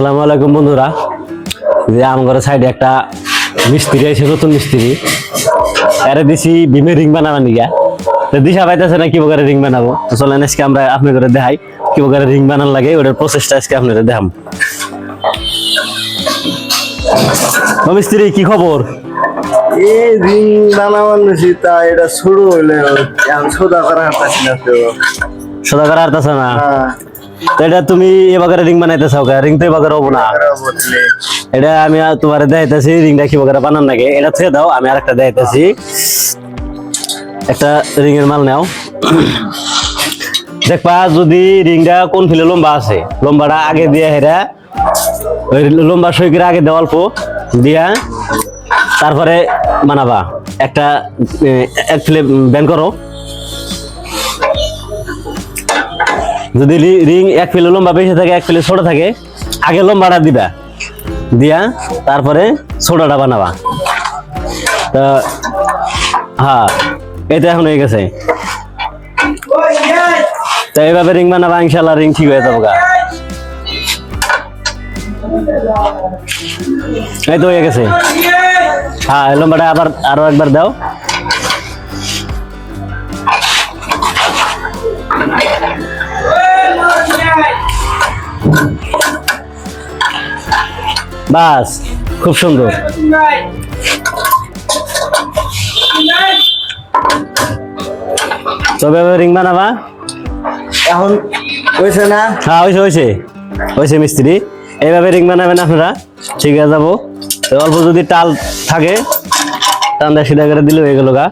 আসসালামু আলাইকুম বন্ধুরা। যে আমার সাইডে একটা মিস্ত্রি আছে নতুন মিস্ত্রি। এরে দিছি বিমে রিং বানাবার নিগা। তো দিশা পাইতেছে না কি প্রকারে রিং বানাবো? তো চলেন আজকে আমরা আপনি করে দেখাই কি প্রকারে রিং বানান লাগে ওটার প্রসেসটা আজকে আপনারা দেখাম মিস্ত্রি কি খবর? এই রিং বানাবার নিছি তা এটা শুরু হইলে এখন সোদা করা না তো। করা হারতাছে না? হ্যাঁ। এটা তুমি এ বাগারে রিং বানাইতে চাও রিং তো এ বাগারে হব না। এটা আমি আর তোমার দেখাইতেছি রিংটা কি বাগারে বানান লাগে এটা থুয়ে দাও, আমি আরেকটা দেখাইতেছি। একটা রিং এর মাল নাও। দেখবা যদি রিংটা কোন ফিলে লম্বা আছে, লম্বাটা আগে দিয়ে হেরা, ওই লম্বা করে আগে দেওয়াল পো দিয়া তারপরে বানাবা। একটা এক ফিলে ব্যান করো। যদি রি- এক ফিলে লম্বা বেশি থাকে, এক ফিলে ছোট থাকে, আগে লম্বাটা দিবা। দিয়া তারপরে ছোটটা বানাবা। তা হ্যাঁ এটা এখন হয়ে গেছে। তা এইভাবে রিং বানাবা ইনশাল্লাহ রিং ঠিক হয়ে যাব এই তো হয়ে গেছে। হ্যাঁ লম্বাটা আবার, আরও একবার দাও। বাস খুব সুন্দর। তবে রিং বানাবা। এখন হয়েছে না? হ্যাঁ হয়েছে হয়েছে। হয়েছে মিস্ত্রি। এইভাবে রিং বানাবেন আপনারা। ঠিক আছে যাব। অল্প যদি টাল থাকে টান্দা সিধা করে দিলে হয়ে গেল গা।